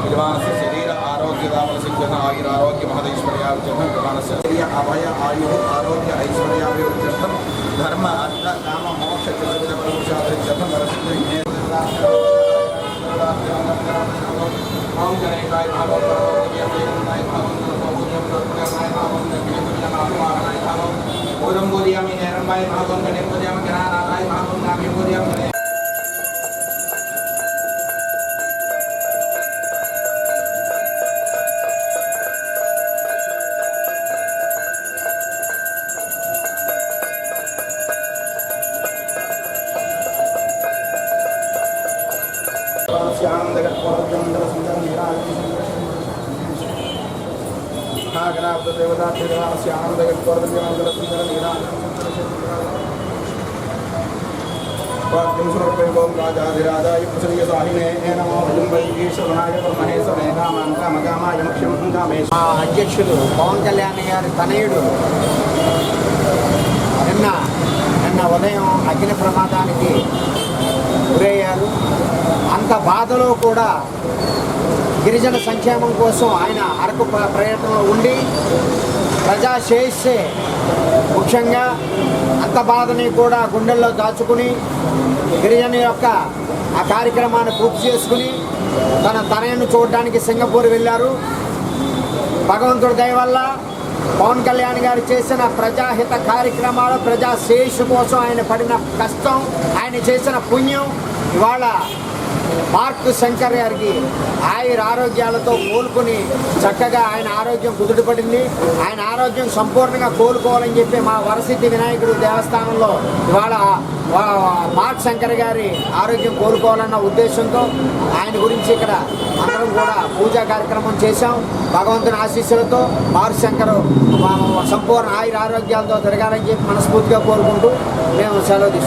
ಯಜಮಾನಸ್ಯ ಶರೀರ ಆರೋಗ್ಯದಾಮನಸಿದ್ಧನ ಆಗಿರ ಆರೋಗ್ಯ ಮಹದೈಶ್ವರ್ಯಾಭಿಜನ ಯಜಮಾನಸ್ಯ ಶರೀರ ಅಭಯ ಆಯು ಆರೋಗ್ಯ ಐಶ್ವರ್ಯಾಭಿವೃದ್ಧರ್ಥ ಧರ್ಮ ಅರ್ಥ ಕಾಮ ಮೋಕ್ಷ ಚತುರ್ವಿಧ ಪರಮುಷಾದೃತ್ಯರ್ಥ ನರಸಿಂಹ ॐ जनैकाय भागवत परमोत्तमीय वेदनाय भागवत పూజయామి నేరంబాయ భావం గణే పూజయామి గణానాథాయ భావం నాభి పూజయామి గణే రాజాధిరాజాయ ప్రసన్నసాహినే నమో వైశ్వనాయ బ్రహ్మణేశ్వరే కామాన్ కామకామాయ ముఖ్యం కామేశ మా అధ్యక్షుడు పవన్ కళ్యాణ్ గారి తనయుడు. నిన్న నిన్న ఉదయం అగ్ని ప్రమాదానికి గురయ్యారు. అంత బాధలో కూడా గిరిజన సంక్షేమం కోసం ఆయన అరకు ప్ర- పర్యటనలో ఉండి ప్రజా శ్రేయస్సే ముఖ్యంగా అంత బాధని కూడా గుండెల్లో దాచుకుని గిరిజన యొక్క ఆ కార్యక్రమాన్ని పూర్తి చేసుకుని తన తనయను చూడడానికి సింగపూర్ వెళ్ళారు. భగవంతుడి దయ వల్ల పవన్ కళ్యాణ్ గారు చేసిన ప్రజాహిత కార్యక్రమాలు ప్రజా శ్రేయస్సు కోసం ఆయన పడిన కష్టం ఆయన చేసిన పుణ్యం ఇవాళ మార్క్ శంకర్ గారికి ఆయుర ఆరోగ్యాలతో కోలుకొని చక్కగా ఆయన ఆరోగ్యం కుదుటపడింది. ఆయన ఆరోగ్యం సంపూర్ణంగా కోలుకోవాలని చెప్పి మా వరసిద్ధి వినాయకుడు దేవస్థానంలో ఇవాళ వా- మార్క్ శంకర్ గారి ఆరోగ్యం కోలుకోవాలన్న ఉద్దేశంతో ఆయన గురించి ఇక్కడ అందరం కూడా పూజా కార్యక్రమం చేశాం. భగవంతుని ఆశీస్సులతో మార్క్ శంకర్ సంపూర్ణ ఆయుర ఆరోగ్యాలతో తిరగాలని చెప్పి మనస్ఫూర్తిగా కోరుకుంటూ మేము సెలవు తీసుకుంటాం